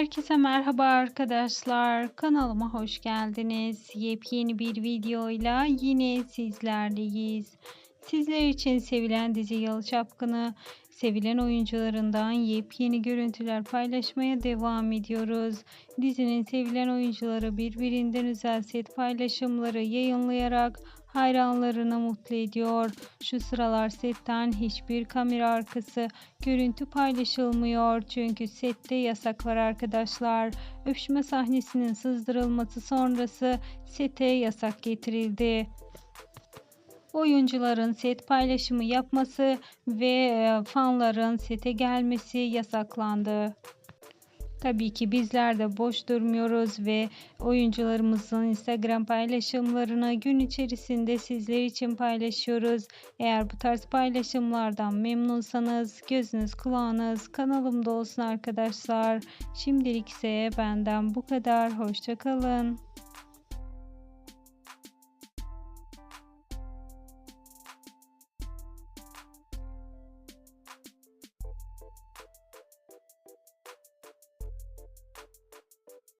Herkese merhaba arkadaşlar. Kanalıma hoş geldiniz. Yepyeni bir videoyla yine sizlerleyiz. Sizler için sevilen dizi Yalı Çapkını, sevilen oyuncularından yepyeni görüntüler paylaşmaya devam ediyoruz. Dizinin sevilen oyuncuları birbirinden özel set paylaşımları yayınlayarak hayranlarını mutlu ediyor. Şu sıralar setten hiçbir kamera arkası görüntü paylaşılmıyor çünkü sette yasak var arkadaşlar. Öpüşme sahnesinin sızdırılması sonrası sete yasak getirildi oyuncuların set paylaşımı yapması ve e, fanların sete gelmesi yasaklandı. Tabii ki bizler de boş durmuyoruz ve oyuncularımızın Instagram paylaşımlarını gün içerisinde sizler için paylaşıyoruz. Eğer bu tarz paylaşımlardan memnunsanız gözünüz kulağınız kanalımda olsun arkadaşlar. Şimdilik ise benden bu kadar. Hoşçakalın.